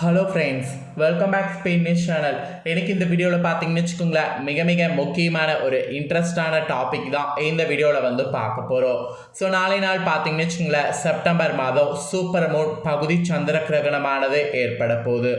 Hello friends welcome back Spain news channel எனக்கு இந்த வீடியோவில் பார்த்தீங்கன்னு வச்சுக்கோங்களேன் மிக மிக முக்கியமான ஒரு இன்ட்ரெஸ்டான டாபிக் தான் இந்த வீடியோவில் வந்து பார்க்க போகிறோம் ஸோ நாளை நாள் பார்த்தீங்கன்னு வச்சுக்கோங்களேன் செப்டம்பர் மாதம் சூப்பர் மூன் பகுதி சந்திர கிரகணமானது ஏற்பட போகுது.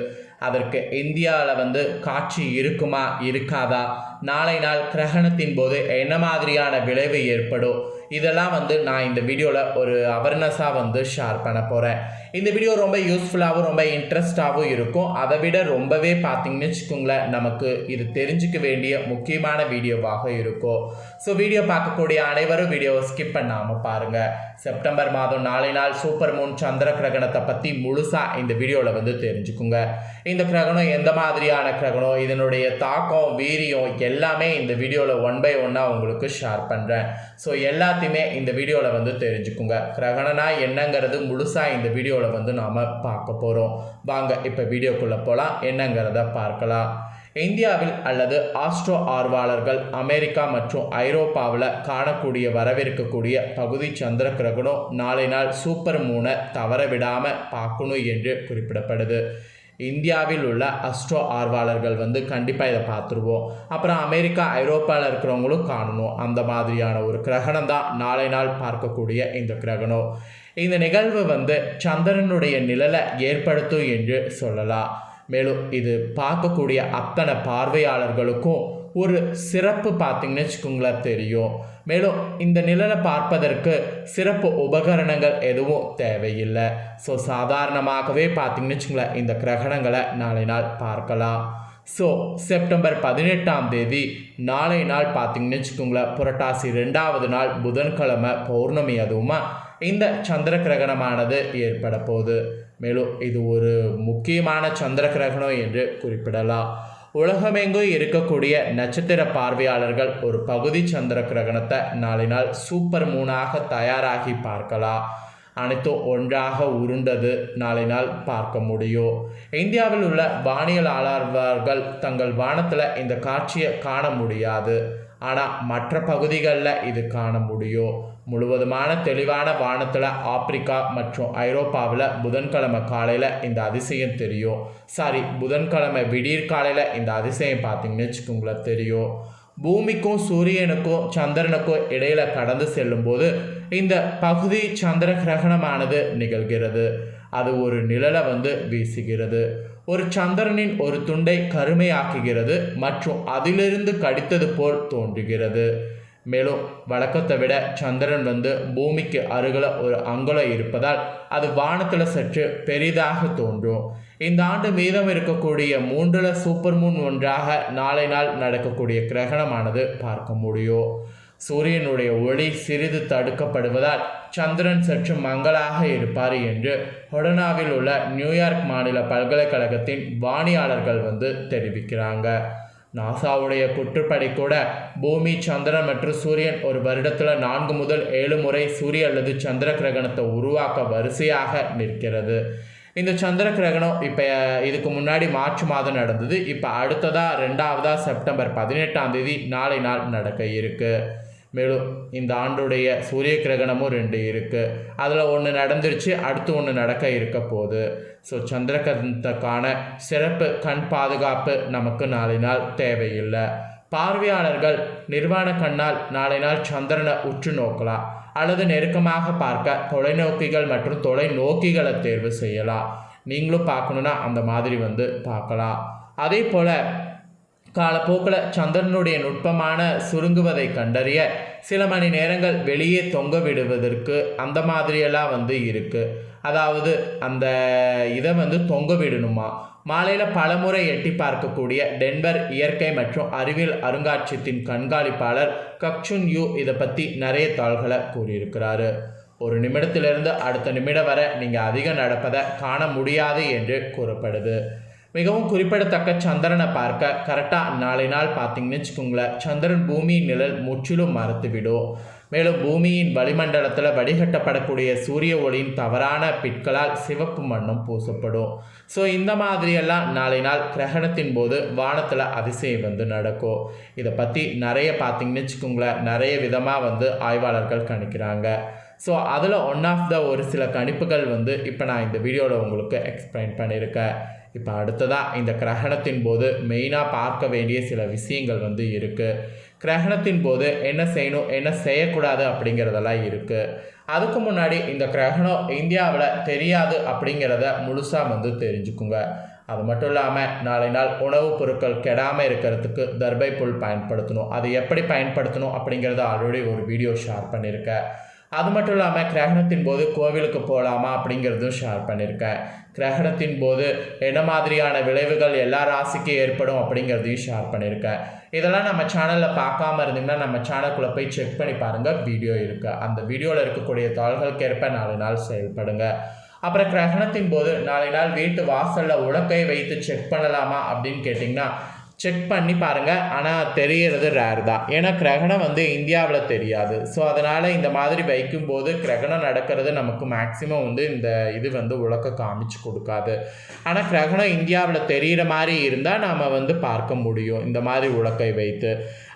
அதற்கு இந்தியாவில் வந்து காட்சி இருக்குமா இருக்காதா? நாளை நாள் கிரகணத்தின் போது என்ன மாதிரியான விளைவு ஏற்படும்? இதெல்லாம் வந்து நான் இந்த வீடியோவில் ஒரு அவேர்னஸாக வந்து ஷேர் பண்ண போகிறேன் இந்த வீடியோ ரொம்ப யூஸ்ஃபுல்லாகவும் ரொம்ப இன்ட்ரெஸ்டாகவும் இருக்கும். அதை விட ரொம்பவே பார்த்தீங்கன்னு வச்சுக்கோங்களேன் நமக்கு இது தெரிஞ்சுக்க வேண்டிய முக்கியமான வீடியோவாக இருக்கும். ஸோ வீடியோ பார்க்கக்கூடிய அனைவரும் வீடியோவை ஸ்கிப் பண்ணாமல் பாருங்கள் செப்டம்பர் மாதம் நாளை நாள் சூப்பர் மூன் சந்திர கிரகணத்தை பற்றி முழுசாக இந்த வீடியோவில் வந்து தெரிஞ்சுக்குங்க. இந்த கிரகணம் எந்த மாதிரியான கிரகணம் இதனுடைய தாக்கம் வீரியம் எல்லாமே இந்த வீடியோவில் ஒன் பை ஒன்னாக உங்களுக்கு ஷேர் பண்ணுறேன் ஸோ எல்லாத்தையும் இந்த வீடியோவில் வந்து தெரிஞ்சுக்குங்க. கிரகணனா என்னங்கிறது முழுசாக இந்த வீடியோவில் வந்து நாம் பார்க்க போகிறோம் வாங்க இப்போ வீடியோக்குள்ளே போகலாம் என்னங்கிறத பார்க்கலாம். இந்தியாவில் அல்லது ஆஸ்ட்ரோ ஆர்வலர்கள் அமெரிக்கா மற்றும் ஐரோப்பாவில் காணக்கூடிய வரவிருக்கக்கூடிய பகுதி சந்திர கிரகணம் நாளை நாள் சூப்பர் மூனை தவற விடாமல் பார்க்கணும் என்று குறிப்பிடப்படுது. இந்தியாவில் உள்ள அஸ்ட்ரோ ஆர்வலர்கள் வந்து கண்டிப்பாக இதை பார்த்துருவோம். அப்புறம் அமெரிக்கா ஐரோப்பாவில் இருக்கிறவங்களும் காணணும். அந்த மாதிரியான ஒரு கிரகணம் தான் நாளை நாள் பார்க்கக்கூடிய இந்த கிரகணம். இந்த நிகழ்வு வந்து சந்திரனுடைய நிழலை ஏற்படுத்தும் என்று சொல்லலாம். மேலும் இது பார்க்கக்கூடிய அத்தனை பார்வையாளர்களுக்கும் ஒரு சிறப்பு பார்த்தீங்கன்னு வச்சுக்கோங்களேன் தெரியும். மேலும் இந்த நிழலை பார்ப்பதற்கு சிறப்பு உபகரணங்கள் எதுவும் தேவையில்லை. ஸோ சாதாரணமாகவே பார்த்தீங்கன்னு வச்சுங்களேன் இந்த கிரகணங்களை நாளை நாள் பார்க்கலாம். ஸோ செப்டம்பர் பதினெட்டாம் தேதி நாளை நாள் பார்த்தீங்கன்னு வச்சுக்கோங்களேன் புரட்டாசி ரெண்டாவது நாள் புதன்கிழமை பௌர்ணமி அதுவுமா இந்த சந்திர கிரகணமானது ஏற்பட போகுது. மேலும் இது ஒரு முக்கியமான சந்திர கிரகணம் என்று குறிப்பிடலாம். உலகமெங்கும் இருக்கக்கூடிய நட்சத்திர பார்வையாளர்கள் ஒரு பகுதி சந்திர கிரகணத்தை நாளை நாள் சூப்பர் மூனாக தயாராகி பார்க்கலாம். அனைத்தும் ஒன்றாக உருண்டது நாளை நாள் பார்க்க முடியும். இந்தியாவில் உள்ள வானியலாளர்கள் தங்கள் வானத்தில் இந்த காட்சியை காண முடியாது. ஆனால் மற்ற பகுதிகளில் இது காண முடியும். முழுவதுமான தெளிவான வானத்தில் ஆப்பிரிக்கா மற்றும் ஐரோப்பாவில் புதன்கிழமை காலையில் இந்த அதிசயம் தெரியும். சாரி புதன்கிழமை விடியற் காலையில் இந்த அதிசயம் பார்த்தீங்கன்னு வச்சுக்கோங்களேன் தெரியும். பூமிக்கும் சூரியனுக்கும் சந்திரனுக்கும் இடையில கடந்து செல்லும்போது இந்த பகுதி சந்திர கிரகணமானது நிகழ்கிறது. அது ஒரு நிழலை வந்து வீசுகிறது. ஒரு சந்திரனின் ஒரு துண்டை கருமையாக்குகிறது மற்றும் அதிலிருந்து கடித்தது போல் தோன்றுகிறது. மேலும் வழக்கத்தை விட சந்திரன் வந்து பூமிக்கு அருகில் ஒரு அங்குலம் இருப்பதால் அது வானத்தில் சற்று பெரிதாக தோன்றும். இந்த ஆண்டு மீதம் இருக்கக்கூடிய மூன்றில் சூப்பர் மூன் ஒன்றாக நாளை நாள் நடக்கக்கூடிய கிரகணமானது பார்க்க முடியும். சூரியனுடைய ஒளி சிறிது தடுக்கப்படுவதால் சந்திரன் சற்று மங்களாக இருப்பார் என்று ஹொடனாவில் உள்ள நியூயார்க் மாநில பல்கலைக்கழகத்தின் வானியாளர்கள் வந்து தெரிவிக்கிறாங்க. நாசாவுடைய குற்றுப்படை கூட பூமி சந்திரன் மற்றும் சூரியன் ஒரு வருடத்தில் நான்கு முதல் ஏழு முறை சூரிய அல்லது சந்திர கிரகணத்தை உருவாக்க வரிசையாக நிற்கிறது. இந்த சந்திர கிரகணம் இப்போ இதுக்கு முன்னாடி மார்ச் மாதம் நடந்தது. இப்போ அடுத்ததாக ரெண்டாவதாக செப்டம்பர் பதினெட்டாம் தேதி நாளை நாள் நடக்க இருக்குது மேலும் இந்த ஆண்டுடைய சூரிய கிரகணமும் ரெண்டு இருக்குது அதில் ஒன்று நடந்துருச்சு அடுத்து ஒன்று நடக்க இருக்க போகுது. ஸோ சந்திரகிரகணத்துக்கான சிறப்பு கண் பாதுகாப்பு நமக்கு நாளை நாள் தேவையில்லை. பார்வையாளர்கள் நிர்வாண கண்ணால் நாளை நாள் சந்திரனை உற்று நோக்கலாம். அல்லது நெருக்கமாக பார்க்க தொலைநோக்கிகள் மற்றும் தொலைநோக்கிகளை தேர்வு செய்யலாம். நீங்களும் பார்க்கணுன்னா அந்த மாதிரி வந்து பார்க்கலாம். அதே போல் காலப்போக்கில் சந்திரனுடைய நுட்பமான சுருங்குவதை கண்டறிய சில மணி நேரங்கள் வெளியே தொங்க விடுவதற்கு அந்த மாதிரியெல்லாம் வந்து இருக்குது அதாவது அந்த இதை வந்து தொங்க விடணுமா? மாலையில் பலமுறை எட்டி பார்க்கக்கூடிய டென்வர் இயற்கை மற்றும் அறிவியல் அருங்காட்சியத்தின் கண்காணிப்பாளர் கக்சுன் யூ இதை பற்றி நிறைய தாள்களை கூறியிருக்கிறாரு. ஒரு நிமிடத்திலிருந்து அடுத்த நிமிடம் வரை நீங்கள் அதிகம் நடப்பதை காண முடியாது என்று கூறப்படுது. மிகவும் குறிப்பிடத்தக்க சந்திரனை பார்க்க கரெக்டாக நாளை நாள் பார்த்தீங்கன்னு வச்சுக்கோங்களேன். சந்திரன் பூமியின் நிழல் முற்றிலும் மறுத்துவிடும். மேலும் பூமியின் வளிமண்டலத்தில் வடிகட்டப்படக்கூடிய சூரிய ஒளியின் தவறான பிட்களால் சிவப்பு மண்ணும் பூசப்படும். ஸோ இந்த மாதிரியெல்லாம் நாளை நாள் கிரகணத்தின் போது வானத்தில் அதிசயம் வந்து நடக்கும். இதை பற்றி நிறைய பார்த்தீங்கன்னு வச்சுக்கோங்களேன். நிறைய விதமாக வந்து ஆய்வாளர்கள் கணிக்கிறாங்க. ஸோ அதில் ஒன் ஆஃப் த ஒரு சில கணிப்புகள் வந்து இப்போ நான் இந்த வீடியோவில் உங்களுக்கு எக்ஸ்பிளைன் பண்ணியிருக்கேன். இப்போ அடுத்ததாக இந்த கிரகணத்தின் போது மெயினாக பார்க்க வேண்டிய சில விஷயங்கள் வந்து இருக்குது கிரகணத்தின் போது என்ன செய்யணும் என்ன செய்யக்கூடாது அப்படிங்கிறதெல்லாம் இருக்குது அதுக்கு முன்னாடி இந்த கிரகணம் இந்தியாவில் தெரியாது அப்படிங்கிறத முழுசாக வந்து தெரிஞ்சுக்குங்க. அது மட்டும் இல்லாமல் நாளை நாள் உணவுப் பொருட்கள் கெடாமல் இருக்கிறதுக்கு தர்பை புல் பயன்படுத்தணும். அது எப்படி பயன்படுத்தணும் அப்படிங்கிறத ஆல்ரெடி ஒரு வீடியோ ஷேர் பண்ணியிருக்கேன். அது மட்டும் இல்லாமல் கிரகணத்தின் போது கோவிலுக்கு போகலாமா அப்படிங்கிறதும் ஷேர் பண்ணியிருக்கேன் கிரகணத்தின் போது என்ன மாதிரியான விளைவுகள் எல்லா ராசிக்கும் ஏற்படும் அப்படிங்கிறதையும் ஷேர் பண்ணியிருக்கேன் இதெல்லாம் நம்ம சேனலில் பார்க்காம இருந்தீங்கன்னா நம்ம சேனலுக்குள்ளே போய் செக் பண்ணி பாருங்கள் வீடியோ இருக்குது அந்த வீடியோவில் இருக்கக்கூடிய தாள்களுக்கு ஏற்ப நாலு நாள் செயல்படுங்க. அப்புறம் கிரகணத்தின் போது நாளை நாள் வீட்டு வாசலில் உலக்கை வைத்து செக் பண்ணலாமா அப்படின்னு கேட்டிங்கன்னா செக் பண்ணி பாருங்கள் ஆனால் தெரியறது ரேர் தான். ஏன்னா கிரகணம் வந்து இந்தியாவில் தெரியாது. ஸோ அதனால் இந்த மாதிரி வைக்கும்போது கிரகணம் நடக்கிறது நமக்கு மேக்சிமம் வந்து இந்த இது வந்து உலக்க காமிச்சு கொடுக்காது. ஆனால் கிரகணம் இந்தியாவில் தெரிகிற மாதிரி இருந்தால் நாம் வந்து பார்க்க முடியும். இந்த மாதிரி உலக்கை வைத்து.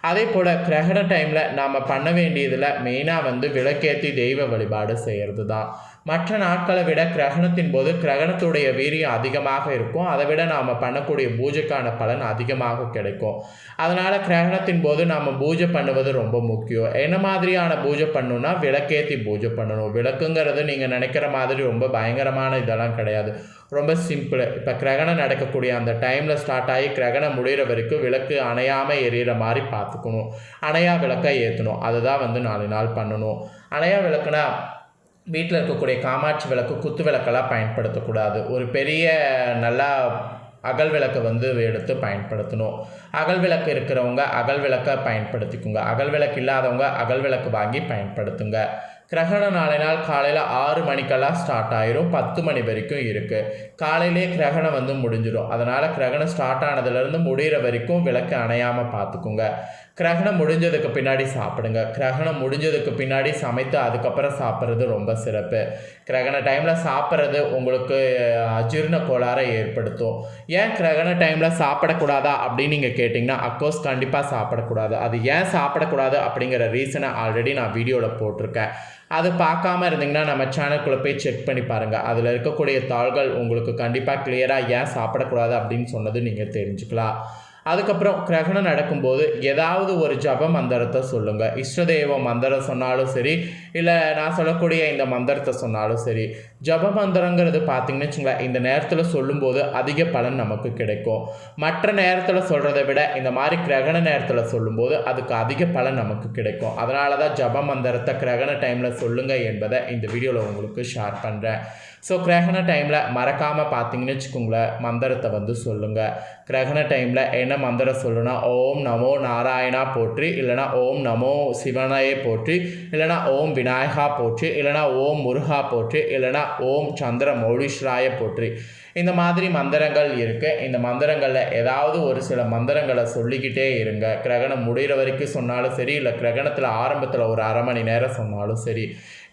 அதே போல் கிரகண டைமில் நாம் பண்ண வேண்டியதில் மெயினாக வந்து விளக்கேற்றி தெய்வ வழிபாடு செய்கிறது தான் மற்ற நாட்களை விட கிரகணத்தின் போது கிரகணத்துடைய வீரியம் அதிகமாக இருக்கும். அதை விட நாம் பண்ணக்கூடிய பூஜைக்கான பலன் அதிகமாக கிடைக்கும். அதனால் கிரகணத்தின் போது நாம் பூஜை பண்ணுவது ரொம்ப முக்கியம். என்ன மாதிரியான பூஜை பண்ணணும்னா விளக்கேற்றி பூஜை பண்ணணும். விளக்குங்கிறது நீங்கள் நினைக்கிற மாதிரி ரொம்ப பயங்கரமான இதெல்லாம் கிடையாது. ரொம்ப சிம்பிள். இப்போ கிரகணம் நடக்கக்கூடிய அந்த டைமில் ஸ்டார்ட் ஆகி கிரகணம் முடிகிற வரைக்கும் விளக்கு அணையாமல் எரியிற மாதிரி பார்த்துக்கணும். அணையா விளக்கை ஏற்றணும் அதுதான் வந்து நாலு நாள் பண்ணணும். அணையா விளக்குனா வீட்டில் இருக்கக்கூடிய காமாட்சி விளக்கு குத்து விளக்கெல்லாம் பயன்படுத்தக்கூடாது. ஒரு பெரிய நல்லா அகல் விளக்கை வந்து எடுத்து பயன்படுத்தணும். அகல் விளக்கு இருக்கிறவங்க அகல் விளக்கை பயன்படுத்திக்குங்க. அகல் விளக்கு இல்லாதவங்க அகல் விளக்கு வாங்கி பயன்படுத்துங்க. கிரகண நாளை நாள் காலையில் ஆறு மணிக்கெல்லாம் ஸ்டார்ட் ஆயிரும். பத்து மணி வரைக்கும் இருக்குது காலையிலே கிரகணம் வந்து முடிஞ்சிடும் அதனால் கிரகணம் ஸ்டார்ட் ஆனதுலேருந்து முடிகிற வரைக்கும் விளக்கு அணையாமல் பார்த்துக்குங்க கிரகணம் முடிஞ்சதுக்கு பின்னாடி சாப்பிடுங்க. கிரகணம் முடிஞ்சதுக்கு பின்னாடி சமைத்து அதுக்கப்புறம் சாப்பிட்றது ரொம்ப சிறப்பு. கிரகண டைமில் சாப்பிட்றது உங்களுக்கு அஜீர்ண கோளாறை ஏற்படுத்தும். ஏன் கிரகண டைமில் சாப்பிடக்கூடாதா அப்படின்னு நீங்கள் கேட்டிங்கன்னா அக்கோர்ஸ் கண்டிப்பாக சாப்பிடக்கூடாது. அது ஏன் சாப்பிடக்கூடாது? அப்படிங்கிற ரீசனை ஆல்ரெடி நான் வீடியோவில் போட்டிருக்கேன். அது பார்க்காம இருந்தீங்கன்னா நம்ம சேனலுக்குள்ளே போய் செக் பண்ணி பாருங்கள் அதில் இருக்கக்கூடிய தாள்கள் உங்களுக்கு கண்டிப்பாக கிளியராக ஏன் சாப்பிடக்கூடாது அப்படின்னு சொன்னது நீங்கள் தெரிஞ்சுக்கலாம். அதுக்கப்புறம் கிரகணம் நடக்கும்போது ஏதாவது ஒரு ஜப மந்திரத்தை சொல்லுங்கள் இஷ்டதெய்வ மந்திரம் சொன்னாலும் சரி இல்லை நான் சொல்லக்கூடிய இந்த மந்திரத்தை சொன்னாலும் சரி ஜப மந்திரங்கிறது பார்த்தீங்கன்னு வச்சுங்களேன் இந்த நேரத்தில் சொல்லும்போது அதிக பலன் நமக்கு கிடைக்கும். மற்ற நேரத்தில் சொல்கிறத விட இந்த மாதிரி கிரகண நேரத்தில் சொல்லும்போது அதுக்கு அதிக பலன் நமக்கு கிடைக்கும். அதனால தான் ஜப மந்திரத்தை கிரகண டைமில் சொல்லுங்கள் என்பதை இந்த வீடியோவில் உங்களுக்கு ஷேர் பண்ணுறேன் ஸோ கிரகண டைமில் மறக்காமல் பார்த்தீங்கன்னு வச்சுக்கோங்களேன் மந்திரத்தை வந்து சொல்லுங்கள் கிரகண டைமில் என்ன மந்திரம் சொல்லணும்னா ஓம் நமோ நாராயணா போற்றி இல்லைனா ஓம் நமோ சிவனையே போற்றி இல்லைனா ஓம் விநாயகா போற்றி இல்லைனா ஓம் முருகா போற்றி இல்லைனா ஓம் சந்திர மௌலீஸ்வராய போற்றி. இந்த மாதிரி மந்திரங்கள் இருக்குது இந்த மந்திரங்களில் ஏதாவது ஒரு சில மந்திரங்களை சொல்லிக்கிட்டே இருங்க. கிரகணம் முடிகிற வரைக்கும் சொன்னாலும் சரி இல்லை கிரகணத்தில் ஆரம்பத்தில் ஒரு அரை மணி நேரம் சொன்னாலும் சரி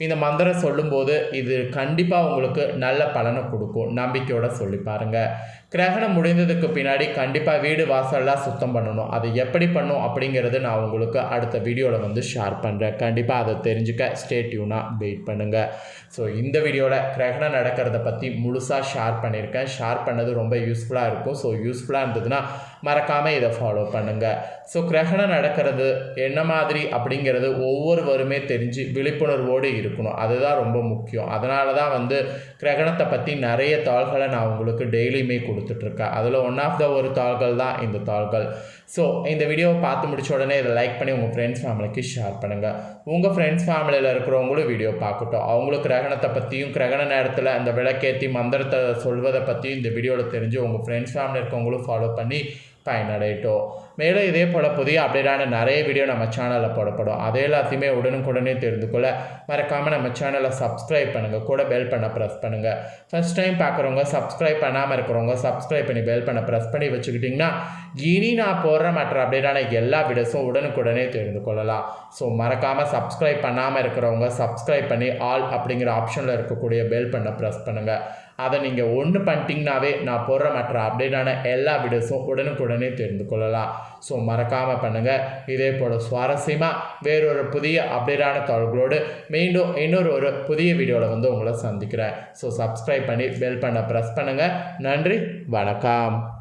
இந்த மந்திரம் சொல்லும்போது இது கண்டிப்பாக உங்களுக்கு நல்ல பலனை கொடுக்கும். நம்பிக்கையோட சொல்லி பாருங்கள் கிரகணம் முடிந்ததுக்கு பின்னாடி கண்டிப்பாக வீடு வாசல்லாம் சுத்தம் பண்ணணும். அதை எப்படி பண்ணும் அப்படிங்கிறது நான் உங்களுக்கு அடுத்த வீடியோவில் வந்து ஷேர் பண்ணுறேன் கண்டிப்பாக அதை தெரிஞ்சுக்க ஸ்டேட்யூனாக வெயிட் பண்ணுங்கள் ஸோ இந்த வீடியோவில் கிரகணம் நடக்கிறத பற்றி முழுசாக ஷேர் பண்ணியிருக்கேன் பண்ணியிருக்கேன் ஷேர் பண்ணது ரொம்ப யூஸ்ஃபுல்லாக இருக்கும். ஸோ யூஸ்ஃபுல்லாக இருந்ததுன்னா மறக்காமல் இதை ஃபாலோ பண்ணுங்கள் ஸோ கிரகணம் நடக்கிறது என்ன மாதிரி அப்படிங்கிறது ஒவ்வொருவருமே தெரிஞ்சு விழிப்புணர்வோடு இருக்கணும். அதுதான் ரொம்ப முக்கியம். அதனால தான் வந்து கிரகணத்தை பற்றி நிறைய தாள்களை நான் உங்களுக்கு டெய்லியுமே கொடுத்துட்ருக்கேன் அதில் ஒன் ஆஃப் த ஒரு தாள்கள் தான் இந்த தாள்கள். ஸோ இந்த வீடியோவை பார்த்து முடிச்ச உடனே இதை லைக் பண்ணி உங்கள் ஃப்ரெண்ட்ஸ் ஃபேமிலிக்கு ஷேர் பண்ணுங்கள் உங்கள் ஃப்ரெண்ட்ஸ் ஃபேமிலியில் இருக்கிறவங்களும் வீடியோ பார்க்கட்டும். அவங்களும் கிரகணத்தை பற்றியும் கிரகண நேரத்தில் அந்த விளக்கேற்றி மந்திரத்தை சொல்வதை பற்றியும் இந்த வீடியோவில் தெரிஞ்சு உங்கள் ஃப்ரெண்ட்ஸ் ஃபேமிலி இருக்கவங்களும் ஃபாலோ பண்ணி பயனடையட்டும் மேலும் இதே போல் புதிய அப்டேட்டான நிறைய வீடியோ நம்ம சேனலில் போடப்படும். அதே எல்லாத்தையுமே உடனுக்குடனே தெரிந்து கொள்ள மறக்காமல் நம்ம சேனலை சப்ஸ்கிரைப் பண்ணுங்கள் கூட பெல் பண்ண ப்ரெஸ் பண்ணுங்கள் ஃபஸ்ட் டைம் பார்க்குறவங்க சப்ஸ்கிரைப் பண்ணாமல் இருக்கிறவங்க சப்ஸ்கிரைப் பண்ணி பெல் பண்ண ப்ரெஸ் பண்ணி வச்சுக்கிட்டிங்கன்னா இனி நான் போடுற மற்ற அப்டேட்டான எல்லா வீடியோஸும் உடனுக்குடனே தெரிந்து கொள்ளலாம். ஸோ மறக்காமல் சப்ஸ்கிரைப் பண்ணாமல் இருக்கிறவங்க சப்ஸ்கிரைப் பண்ணி ஆல் அப்படிங்கிற ஆப்ஷனில் இருக்கக்கூடிய பெல் பண்ண ப்ரெஸ் பண்ணுங்கள் அதை நீங்கள் ஒன்று பண்ணிட்டீங்கனாவே நான் போடுற மற்ற அப்டேட்டான எல்லா வீடியோஸும் உடனுக்குடனே தெரிந்து கொள்ளலாம். ஸோ மறக்காமல் பண்ணுங்கள் இதே போல் சுவாரஸ்யமாக வேறொரு புதிய அப்டேட்டான தகவல்களோடு மீண்டும் இன்னொரு ஒரு புதிய வீடியோவில் வந்து உங்களை சந்திக்கிறேன். ஸோ சப்ஸ்கிரைப் பண்ணி பெல் பண்ண ப்ரெஸ் பண்ணுங்கள் நன்றி வணக்கம்.